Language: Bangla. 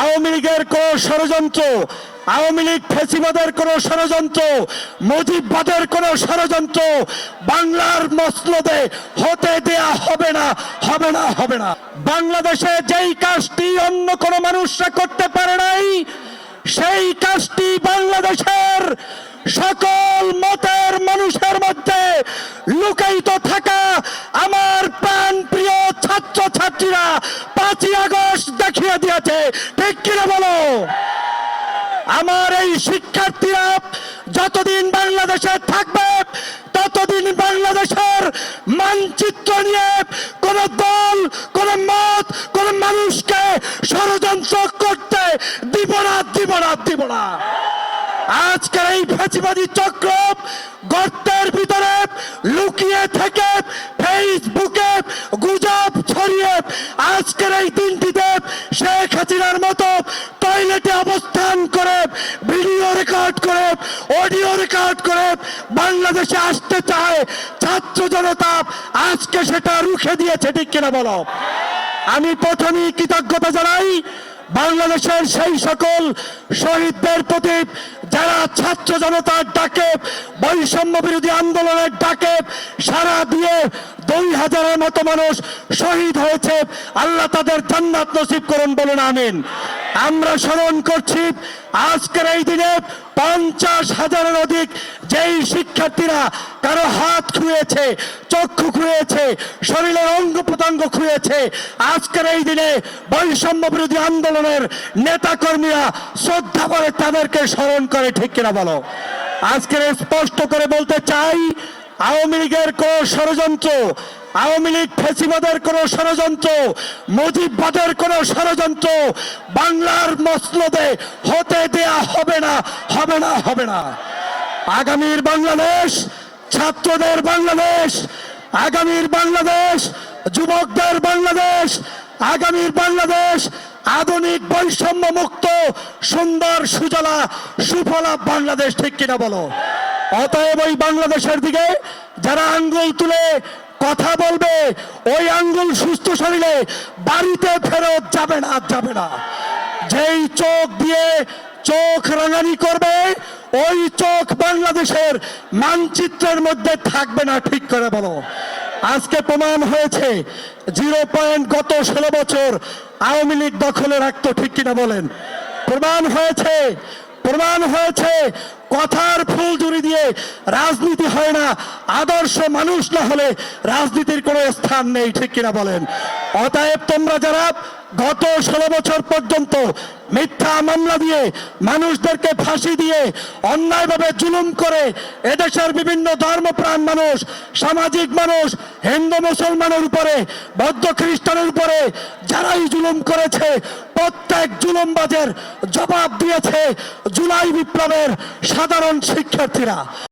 আওয়ামী লীগের কোন ষড়যন্ত্র, আওয়ামী লীগ ফেসিবাদের কোন ষড়যন্ত্র, মুজিববাদের কোন ষড়যন্ত্র বাংলার মসনদে হতে দেয়া হবে না হবে না হবে না। বাংলাদেশে যেই কাজটি অন্য কোন মানুষরা করতে পারে নাই, সেই কাজটি বাংলাদেশের সকল মতের মানুষের মধ্যে লুকায়িত দিয়েছে ঠিক কিনা বলো? আমার এই শিক্ষার্থীরা যতদিন বাংলাদেশে থাকবে, ততদিন বাংলাদেশের মানচিত্র নিয়ে কোন দল, কোন মত, কোন মানুষকে ষড়যন্ত্র করতে দিব না দিব না দিব না। আজকের এই ফেসিবাদী চক্র গর্তের আজকের এই দিনটিতে শেখ হাসিনার মতো টয়লেটে অবস্থান করে ভিডিও রেকর্ড করে অডিও রেকর্ড করে বাংলাদেশে আসতে চায় ছাত্র জনতা, আজকে সেটা রুখে দিয়েছে, ঠিক কিনা বলো? আমি প্রথমেই কৃতজ্ঞতা জানাই বাংলাদেশের সেই সকল শহীদদের প্রতি যারা ছাত্র জনতার ডাকে, বৈষম্য বিরোধী আন্দোলনের ডাকে, সারা দিয়ে দুই হাজারের মতো মানুষ শহীদ হয়েছে, আল্লাহ তাদের জান্নাত নসিব করুন বলুন, আমিন। আমরা স্মরণ করছি, আজকের এই দিনে পঞ্চাশ হাজারের অধিক যেই শিক্ষার্থীরা কারও হাত খুঁয়েছে, চক্ষু খুঁয়েছে, শরীরের অঙ্গ প্রত্যঙ্গ খুঁয়েছে, আজকের এই দিনে বৈষম্য বিরোধী আন্দোলনের নেতা কর্মীরা শ্রদ্ধা করে তাদেরকে স্মরণ করে, ঠিক কিনা বলো? আজকের স্পষ্ট করে বলতে চাই, আওয়ামী লীগের কোন ষড়যন্ত্র আওয়ামী লীগ ফেসিবাদের কোন ষড়যন্ত্র, মুজিববাদের কোন ষড়যন্ত্র বাংলার মসনদে হতে দেয়া হবে না হবে না হবে না। আগামীর বাংলাদেশ, ছাত্রদের বাংলাদেশ, আগামীর বাংলাদেশ, যুবকদের বাংলাদেশ, আগামীর বাংলাদেশ, আধুনিক বৈষম্য মুক্ত সুন্দর, সুজলা, সুফলা বাংলাদেশ, ঠিক কিনা বলো? অতএব ওই বাংলাদেশের দিকে যারা আঙ্গুল তুলে কথা বলবে, ওই আঙ্গুল সুস্থ শরীরে বাড়িতে ফেরত যাবে না যাবে না। যেই চোখ দিয়ে চোখ রাঙানি করবে, ওই চোখ বাংলাদেশের মানচিত্রের মধ্যে থাকবে না, ঠিক করে বলো। আজকে প্রমাণ হয়েছে, জিরো পয়েন্ট গত ষোলো বছর আওয়ামী লীগ দখলে রাখতো, ঠিক কিনা বলেন? প্রমাণ হয়েছে প্রমাণ হয়েছে, কথার ফুলঝুরি দিয়ে রাজনীতি হয় না, আদর্শ মানুষ না হলে রাজনীতির কোনো স্থান নেই, ঠিক কিনা বলেন? অতএব তোমরা যারা গত ষোলো বছর পর্যন্ত মিথ্যা মামলা দিয়ে মানুষদেরকে ফাঁসি দিয়ে অন্যায়ভাবে জুলুম করে এদেশের বিভিন্ন ধর্মপ্রাণ মানুষ, সামাজিক মানুষ, হিন্দু, মুসলমানের উপরে, বৌদ্ধ খ্রিস্টানের উপরে যারাই জুলুম করেছে, প্রত্যেক জুলুমবাজের জবাব দিয়েছে জুলাই বিপ্লবের সাধারণ শিক্ষার্থীরা।